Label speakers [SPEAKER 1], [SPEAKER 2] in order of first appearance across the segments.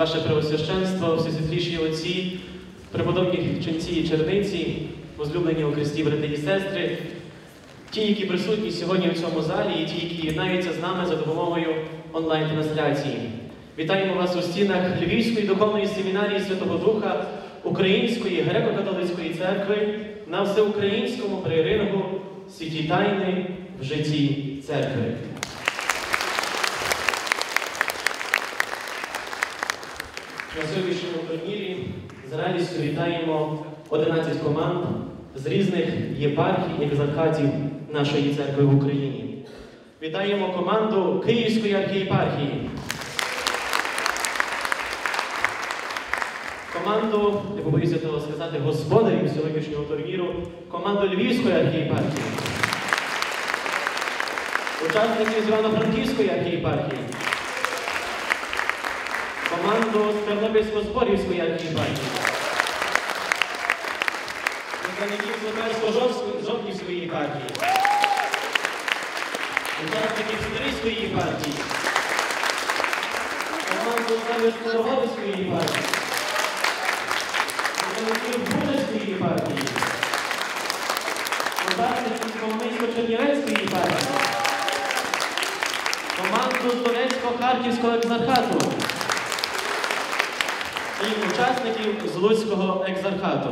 [SPEAKER 1] Ваше Преосвященство, всесвітліші отці, преподобні ченці і черниці, возлюблені у Христі брати і сестри, ті, які присутні сьогодні в цьому залі, і ті, які єднаються з нами за допомогою онлайн-трансляції. Вітаємо вас у стінах Львівської духовної семінарії Святого Духа Української греко-католицької церкви на всеукраїнському прирингу святі тайни в житті церкви. На сьогоднішньому турнірі з радістю вітаємо 11 команд з різних єпархій і екзархатів нашої церкви в Україні. Вітаємо команду Київської архієпархії. Команду, не побоюся того сказати, господарів сьогоднішнього турніру, команду Львівської архієпархії. Учасників Івано-Франківської архієпархії команду з Тернопільсько-Зборівської архієпархії, представників Слоберсько-Жовківської єпархії, учасників Стрийської єпархії, команду Замість-Новогодської єпархії, представників Будерської єпархії, учасників Коломийсько-Чернівецької єпархії, команду з Донецько-Харківського екзархату і учасників з Луцького екзархату.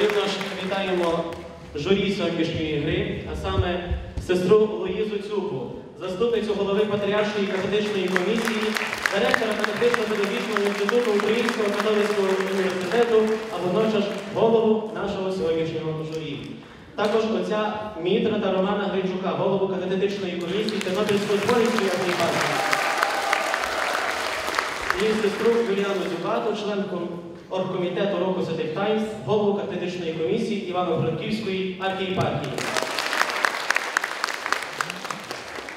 [SPEAKER 1] Рівно ж вітаємо журі сьогоднішньої гри, а саме сестру Луїзу Цюпу, заступницю голови Патріаршої катедичної комісії, директора Катехично-педагогічного інституту Українського католицького університету, а водночас голову нашого сьогоднішнього журі. Також отця Мітра та Романа Гринчука, голову катедичної комісії Тернопільської зборівської архієпархії. Її сестру Юліану Зюбату, членку оргкомітету року Святих Таїнств, голову катедичної комісії Івано-Франківської архієпархії.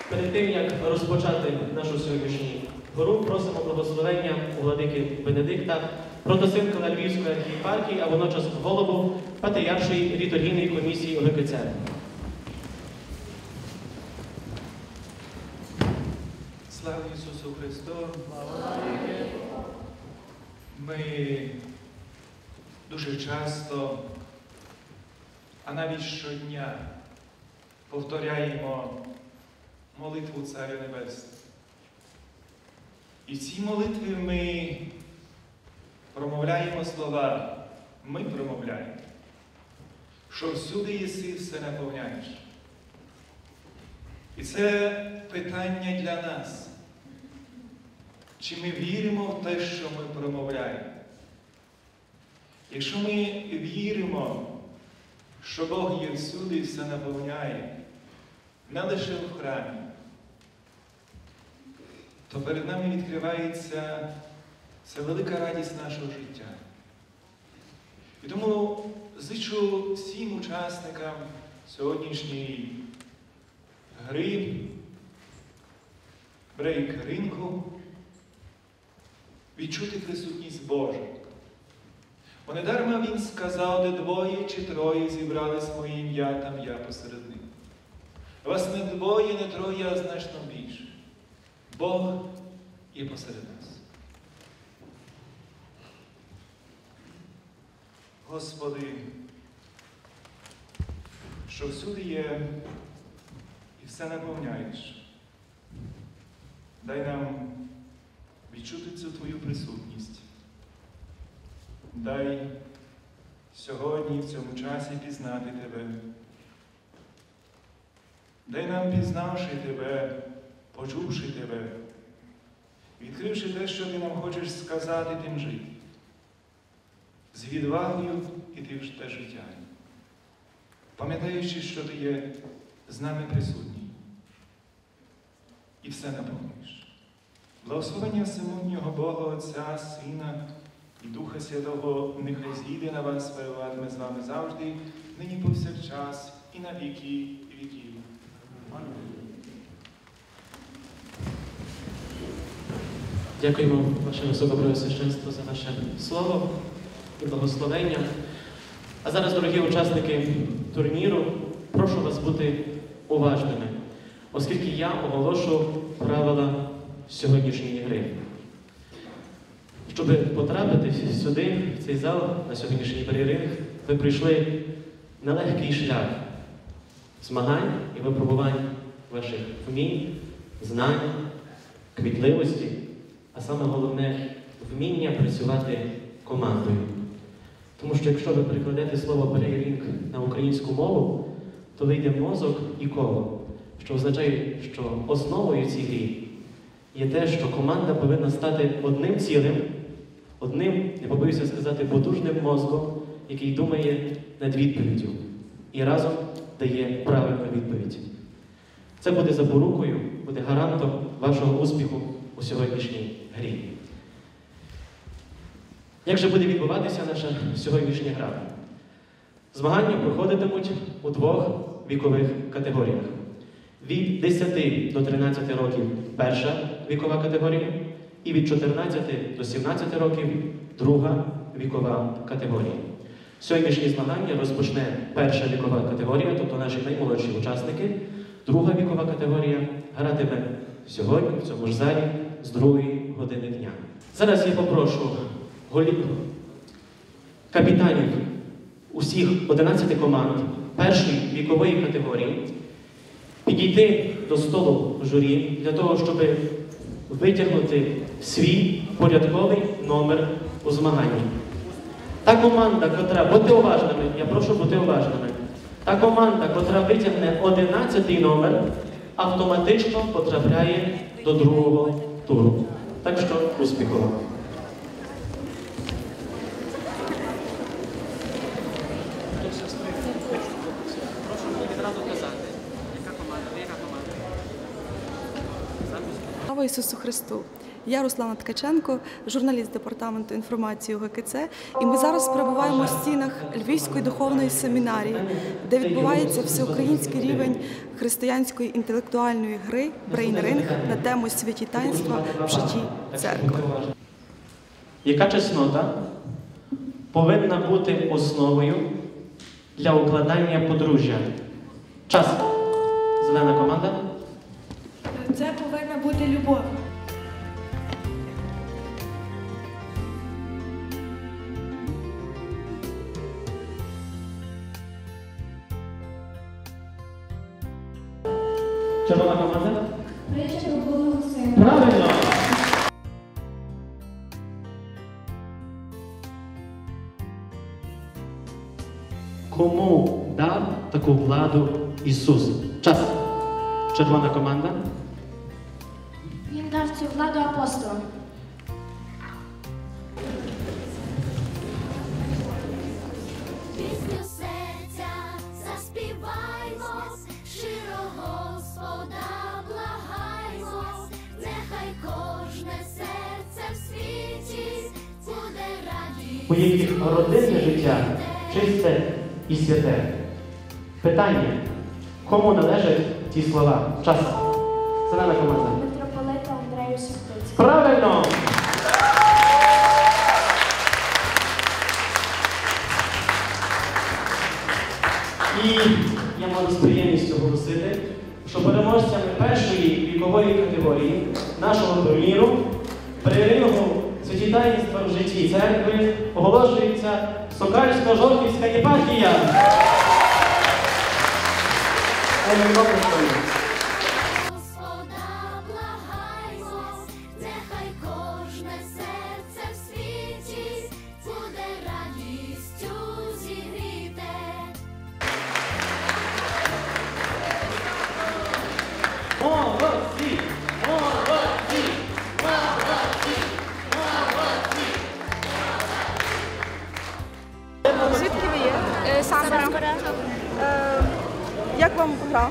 [SPEAKER 1] Перед тим, як розпочати нашу сьогоднішню гору, просимо благословення у владики Бенедикта, протосинка Львівської архієпархії, а водночас голову Патріаршої літургійної комісії ОГКЦ.
[SPEAKER 2] Слава Ісусу Христу! Ми дуже часто, а навіть щодня повторяємо молитву Царя Небесного. І в цій молитві ми промовляємо слова, ми промовляємо, що всюди єси все наповняєш. І це питання для нас. Чи ми віримо в те, що ми промовляємо? Якщо ми віримо, що Бог є всюди і все наповняє, не лише в храмі, то перед нами відкривається ця велика радість нашого життя. І тому зичу всім учасникам сьогоднішньої гри, брейк-рингу, відчути присутність Божу. Бо недарма Він сказав, де двоє чи троє зібрались моє ім'я, там я посеред них. Вас не двоє, не троє, а значно більше. Бог є посеред нас. Господи, що всюди є і все наповняєш. Дай нам відчути цю Твою присутність. Дай сьогодні, в цьому часі, пізнати Тебе. Дай нам, пізнавши Тебе, почувши Тебе, відкривши те, що Ти нам хочеш сказати, тим жити. З відвагою іти в те життя, пам'ятаючи, що Ти є з нами присутній і все наповнюєш. Благословення всемогутнього Бога Отця, Сина і Духа Святого нехай зійде на вас, перебуватиме з вами завжди, нині повсякчас і на віки віків.
[SPEAKER 1] Дякуємо, ваше високопреосвященство, за ваше слово і благословення. А зараз, дорогі учасники турніру, прошу вас бути уважними, оскільки я оголошу правила сьогоднішньої гри. Щоб потрапити сюди, в цей зал, на сьогоднішній перерив, ви прийшли нелегкий шлях змагань і випробувань ваших вмінь, знань, квітливості, а саме головне вміння працювати командою. Тому що якщо ви перекладете слово перерінг на українську мову, то вийде мозок і коло, що означає, що основою грі є те, що команда повинна стати одним цілим, одним, не побоюся сказати, потужним мозком, який думає над відповіддю і разом дає правильну відповідь. Це буде запорукою, буде гарантом вашого успіху у сьогоднішній грі. Як же буде відбуватися наша сьогоднішня гра? Змагання проходитимуть у двох вікових категоріях. Від 10 до 13 років перша вікова категорія, і від 14 до 17 років друга вікова категорія. Сьогоднішні змагання розпочне перша вікова категорія, тобто наші наймолодші учасники. Друга вікова категорія гратиме сьогодні в цьому ж залі з другої години дня. Зараз я попрошу голів капітанів усіх 11 команд першої вікової категорії підійти до столу журі для того, щоб витягнути свій порядковий номер у змаганні. Та команда, котра, будьте уважними, я прошу бути уважними. Та команда, котра витягне 11 номер, автоматично потрапляє до другого туру. Так що успіху вам! Прошу мені відразу казати, яка команда, яка команда.
[SPEAKER 3] Слава Ісусу Христу! Я Руслана Ткаченко, журналіст департаменту інформації УГКЦ, і ми зараз перебуваємо в стінах Львівської духовної семінарії, де відбувається всеукраїнський рівень християнської інтелектуальної гри брейнринг на тему святі таїнства в житті церкви.
[SPEAKER 1] Яка чеснота повинна бути основою для укладання подружжя? Час. Зелена команда.
[SPEAKER 4] Це повинна бути любов.
[SPEAKER 1] Червона команда.
[SPEAKER 4] Про блудного сина.
[SPEAKER 1] Правильно. Кому дав таку владу Ісус? Час. Червона команда.
[SPEAKER 4] Цю владу апостолам.
[SPEAKER 5] Пісню серця заспіваймо, щиро Господа благаймо, нехай кожне серце в світі буде
[SPEAKER 1] у
[SPEAKER 5] радіти.
[SPEAKER 1] яких родинне життя чисте і святе. Питання. Кому належать ті слова? Час. Зелена команда.
[SPEAKER 4] я можу з
[SPEAKER 1] приємністю оголосити, що переможцями першої вікової категорії нашого турніру, перевіреного святітайництва в житті церкви, оголошується
[SPEAKER 3] сокальсько
[SPEAKER 6] жовтівська
[SPEAKER 3] єпархія. Як вам гра?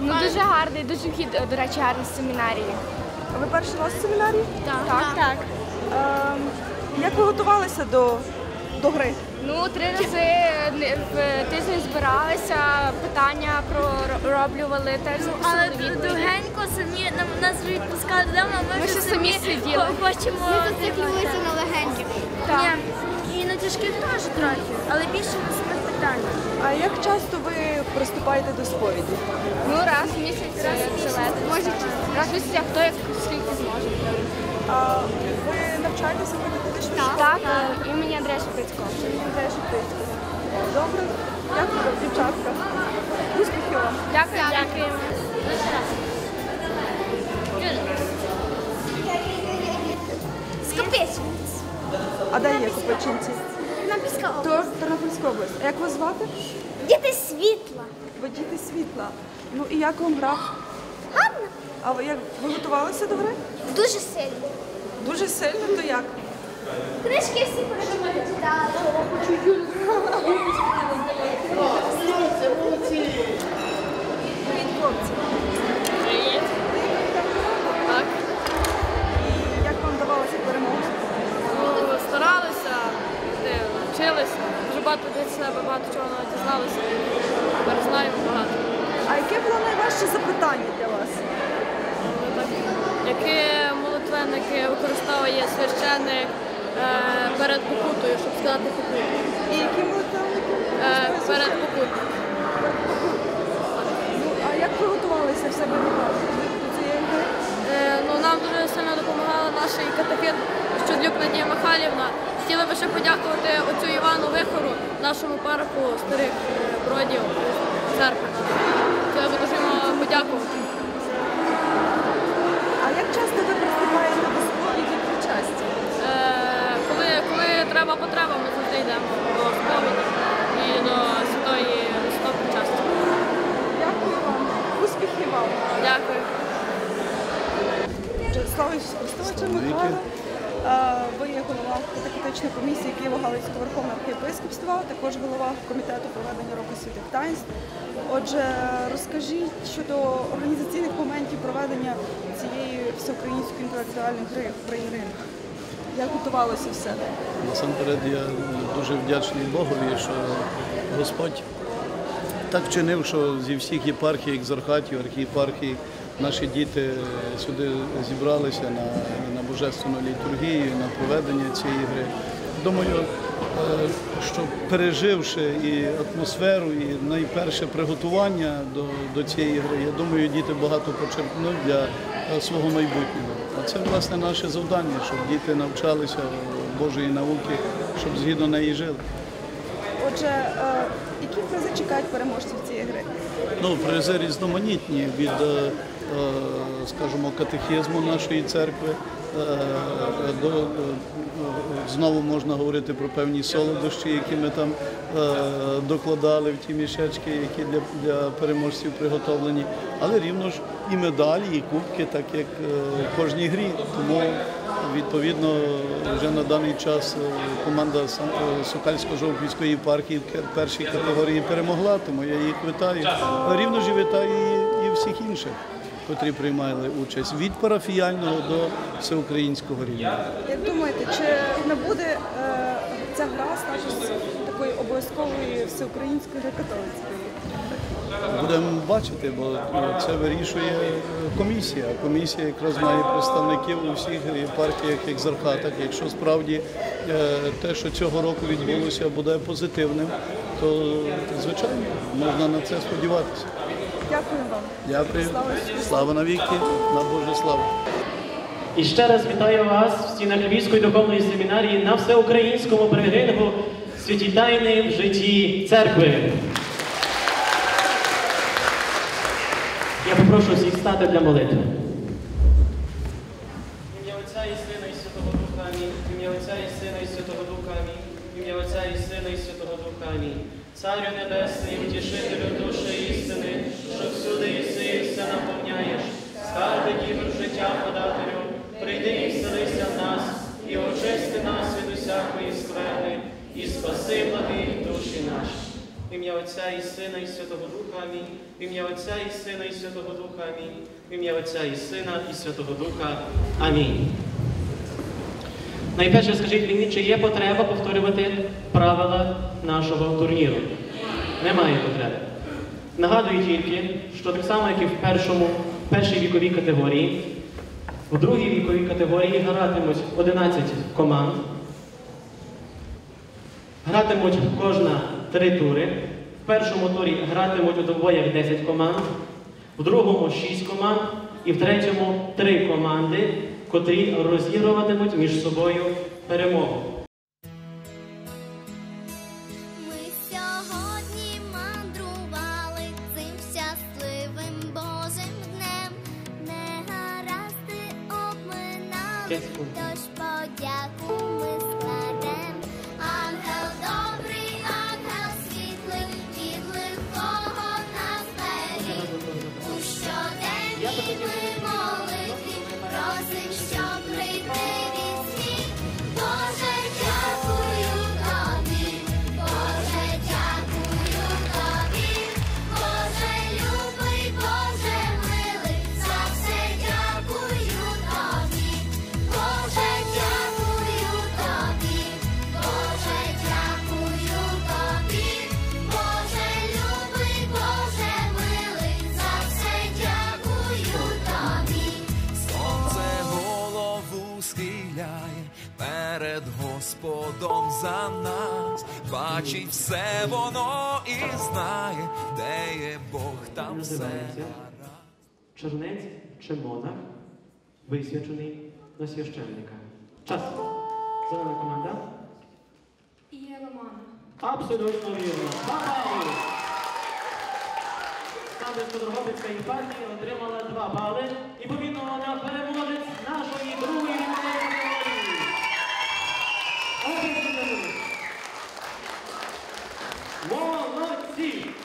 [SPEAKER 6] Ну дуже гарний, дуже вхід, до речі, гарний з семінарії.
[SPEAKER 3] Ви перший раз в семінарі?
[SPEAKER 6] Так. так.
[SPEAKER 3] Е, як ви готувалися до, до гри?
[SPEAKER 6] Ну, три рази в тиждень збиралися, питання пророблювали, теж
[SPEAKER 7] Але
[SPEAKER 6] записували відповіді.
[SPEAKER 7] довгенько самі нам нас відпускали вдома, ми,
[SPEAKER 6] Ми
[SPEAKER 7] вже
[SPEAKER 6] ще самі сиділи.
[SPEAKER 7] хо- Хочемо
[SPEAKER 4] Ми зациклилися на легеньких.
[SPEAKER 6] Так.
[SPEAKER 7] Ні, і на тяжких теж трохи, але більше на самих питаннях.
[SPEAKER 3] А як часто ви приступаєте до сповіді?
[SPEAKER 6] Ну, раз в місяць е, залежить. Може, раз в місяць, а хто як скільки зможе.
[SPEAKER 3] А ви навчаєтеся в катехетичній школі?
[SPEAKER 6] Так, е, імені Андрія Шепицького.
[SPEAKER 3] Ідея Шептицького. Добре. Дякую, дівчатка. Успіхів вам.
[SPEAKER 6] Дякую. Дякую.
[SPEAKER 7] Скопичниць.
[SPEAKER 3] А де є Копичинці? Тернопільська область. А як вас звати?
[SPEAKER 7] Діти світла.
[SPEAKER 3] Ви діти світла. Ну і як вам гра?
[SPEAKER 7] Гарно.
[SPEAKER 3] А ви як ви готувалися до гри?
[SPEAKER 7] Дуже сильно.
[SPEAKER 3] Дуже сильно, то як?
[SPEAKER 7] Книжки всі прочитали.
[SPEAKER 3] Привіт, хлопці.
[SPEAKER 8] Багато від себе багато чого дізналися. Тепер знаємо багато.
[SPEAKER 3] А яке було найважче запитання для вас?
[SPEAKER 8] Але так, Які молитвенники використовує священник е, перед покутою, щоб сказати покуту.
[SPEAKER 3] І які молитвенники?
[SPEAKER 8] Е, перед покутою.
[SPEAKER 3] Ну, а як ви готувалися в себе до цієї гри?
[SPEAKER 8] Е, ну, нам дуже сильно допомагала наша і катехит Щодлюк Надія Михайлівна. Хотіли би ще подякувати оцю Івану Вихору, нашому парку старих е, бродів церкви. Хотіли би дуже йому подякувати.
[SPEAKER 3] А як часто ви приступаєте до сповіді причастя?
[SPEAKER 8] Е, коли, коли треба потреба, ми завжди йдемо до сповіді і до святої святого причастя.
[SPEAKER 3] Дякую вам. Успіхів вам.
[SPEAKER 8] Дякую.
[SPEAKER 3] Слава Ісусу Христу, отче Михайло. Е, Ви є голова катехетичної комісії Києво-Галицького Верховного архієпископства, також голова комітету проведення року святих таїнств. Отже, розкажіть щодо організаційних моментів проведення цієї всеукраїнської інтелектуальної гри «Брейринг». Як готувалося все?
[SPEAKER 9] Насамперед я дуже вдячний Богові, що Господь так вчинив, що зі всіх єпархій, екзархатів, архієпархій наші діти сюди зібралися на божественну літургію, на проведення цієї гри. Думаю, е, що переживши і атмосферу, і найперше приготування до, до цієї гри, я думаю, діти багато почерпнуть для е, свого майбутнього. А це власне наше завдання, щоб діти навчалися Божої науки, щоб згідно неї жили.
[SPEAKER 3] Отже, е, які призи чекають переможців цієї гри?
[SPEAKER 9] Ну, призи різноманітні від, скажімо, катехізму нашої церкви. Е, е, знову можна говорити про певні солодощі, які ми там е, докладали в ті мішечки, які для, переможців приготовлені. Але рівно ж і медалі, і кубки, так як в кожній грі. Тому відповідно вже на даний час команда Сокальсько-Жовківської єпархії в першій категорії перемогла, тому я їх вітаю. Рівно ж і вітаю і всіх інших, котрі приймали участь від парафіяльного до всеукраїнського рівня.
[SPEAKER 3] Як думаєте, чи не буде е, ця гра стати такою обов'язковою всеукраїнською для католицької?
[SPEAKER 9] Будемо бачити, бо е, це вирішує комісія. Комісія якраз має представників у всіх партіях, екзархатах. Якщо справді е, те, що цього року відбулося, буде позитивним, то звичайно можна на це сподіватися.
[SPEAKER 3] Дякую вам.
[SPEAKER 9] Дякую.
[SPEAKER 3] Слава
[SPEAKER 9] навіки, на Боже слава.
[SPEAKER 1] І ще раз вітаю вас в стінах Львівської духовної семінарії на всеукраїнському бригингу святі тайни в житті церкви. Я попрошу всіх стати для молитви. В Ім'я Отця і Сина і Святого Духа Амінь. В Ім'я Отця і Сина і Святого Духа Амінь. Ім'я Отця і Сина і Святого Духа Амінь. Царю Небесний, утішителю душі істини, іси і все наповняєш. Скарби дівер життя подателю, прийди і вселися в нас, і очисти нас від усякої скверни, і спаси благі душі наші. В ім'я Отця і Сина і Святого Духа Амінь. Ім'я Отця і Сина і Святого Духа Амінь. В ім'я Отця і Сина і Святого Духа Амінь. Найперше скажіть мені, чи є потреба повторювати правила нашого турніру? Немає потреби. Нагадую тільки, що так само, як і в першому, в першій віковій категорії, в другій віковій категорії гратимуть 11 команд. Гратимуть кожна три тури. В першому турі гратимуть у двобоях 10 команд, в другому 6 команд і в третьому 3 команди, котрі розігруватимуть між собою перемогу.
[SPEAKER 5] За
[SPEAKER 10] нас, бачить все воно і знає, де є Бог, там все.
[SPEAKER 1] Чернець чи монах, висвячений на священника. Час. Зелена команда.
[SPEAKER 6] Є Романа.
[SPEAKER 1] Абсолютно вірно. Бали! Ставлячка Дрогобицька єпархія отримала 2 бали. І повідно вона переможець нашої другої категорії.
[SPEAKER 5] One, one, two.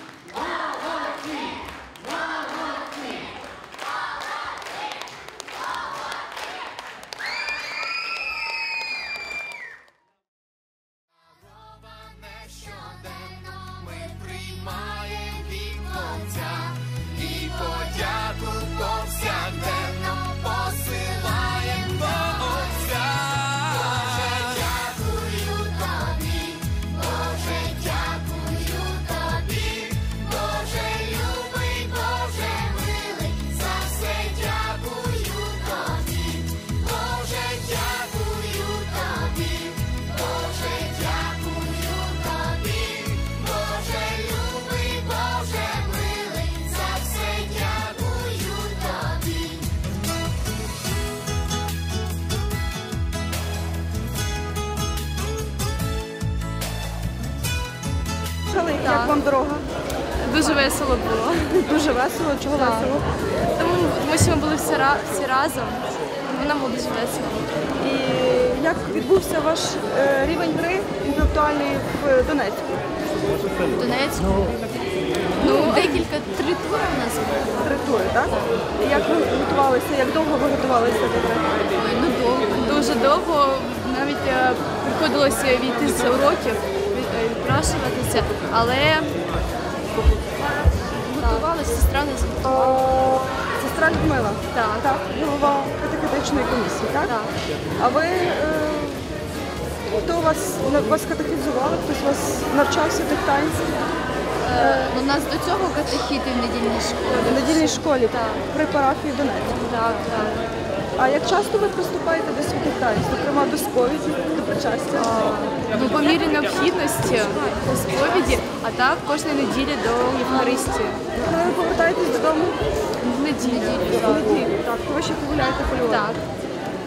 [SPEAKER 3] Як вам дорога?
[SPEAKER 6] Дуже весело було.
[SPEAKER 3] Дуже весело. Чого
[SPEAKER 6] Так.
[SPEAKER 3] весело?
[SPEAKER 6] Тому, тому що ми були всі, ра- всі разом. Нам було дуже весело.
[SPEAKER 3] І як відбувся ваш е, рівень гри інтелектуальний в Донецьку?
[SPEAKER 6] Донецьку. Ну, декілька три тури у нас було.
[SPEAKER 3] Три тури, так? І як ви готувалися? Як довго ви готувалися до гри?
[SPEAKER 6] Ой, ну довго. Дуже довго. Навіть е, приходилося війти з уроків, е, але готувалася, сестра не зготувала.
[SPEAKER 3] Сестра Людмила?
[SPEAKER 6] Так.
[SPEAKER 3] Так, голова катехетичної комісії, так?
[SPEAKER 6] Так.
[SPEAKER 3] А ви е, хто вас вас катехізували, хтось вас навчався тих танців?
[SPEAKER 6] Е, У нас до цього катехіти в недільній школі.
[SPEAKER 3] В недільній школі
[SPEAKER 6] Так.
[SPEAKER 3] при парафії Донецьку.
[SPEAKER 6] Так, так.
[SPEAKER 3] А як часто ви приступаєте до святих таїнств, зокрема до сповіді, до причастя?
[SPEAKER 6] Ну, по мірі необхідності до сповіді, а так кожної неділі до Євхаристії.
[SPEAKER 3] Коли ви повертаєтесь додому?
[SPEAKER 6] В неділю.
[SPEAKER 3] В неділю, так. То ви ще погуляєте по Львову?
[SPEAKER 6] Так.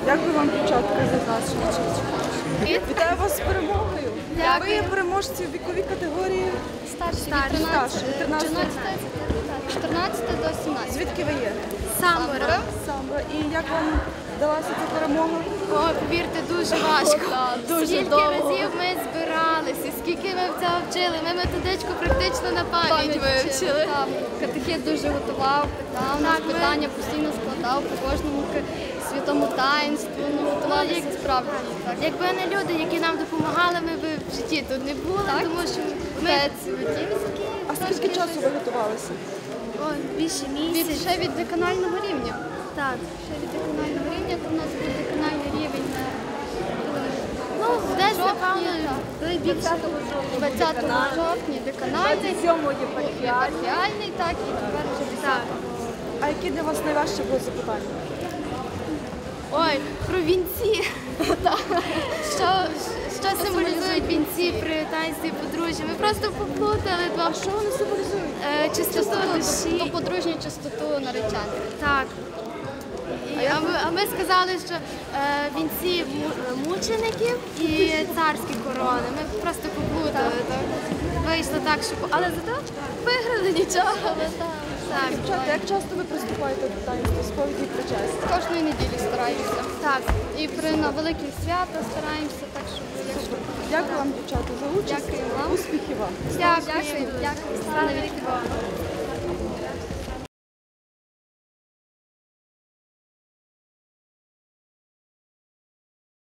[SPEAKER 3] Дякую вам, дівчатка, за нашу Вітаю вас з перемогою. Ви є переможці в віковій категорії.
[SPEAKER 7] Старші,
[SPEAKER 3] Старші, старші, 13.
[SPEAKER 7] 14 до 17.
[SPEAKER 3] Звідки ви є?
[SPEAKER 7] Самбора.
[SPEAKER 3] Самбра. І як вам вдалася ця перемога?
[SPEAKER 7] О, повірте, дуже важко.
[SPEAKER 6] дуже
[SPEAKER 7] скільки
[SPEAKER 6] довго.
[SPEAKER 7] разів ми збиралися, скільки ми це вчили. Ми методичку практично на пам'ять вивчили. Так, Катехет дуже готував, питав нас питання, постійно складав по кожному святому таїнству. Ну, готувалися справді. Так. Якби не люди, які нам допомагали, ми б в житті тут не були, тому що ми.
[SPEAKER 3] А скільки часу ви готувалися?
[SPEAKER 7] О, більше місяця. Ще від деканального рівня. Так, ще від деканального рівня, то в нас був деканальний рівень на ну, десь напевно 20 жовтня деканальний, 27 єпархіальний, так, і тепер вже 10
[SPEAKER 3] А які для вас найважче були запитання?
[SPEAKER 7] Ой, про вінці. Що, що символізують вінці при таїнстві подружжя? Ми просто поплутали два. Що вони символізують? Е, чистоту душі. То подружню чистоту наречених. Так. А, ми, а ми сказали, що е, вінці мучеників і царські корони. Ми просто поплутали. Так. Вийшло так, що але зато виграли нічого. Так.
[SPEAKER 3] Дівчата, як часто ви приступаєте до таїнства сповіді і причастя?
[SPEAKER 7] Кожної неділі стараємося. Так. І при на великі свята стараємося, так що якщо
[SPEAKER 3] Дякую вам, дівчата, за участь.
[SPEAKER 7] Дякую вам.
[SPEAKER 3] Успіхів вам.
[SPEAKER 7] Дякую. Дякую. Слава Богу.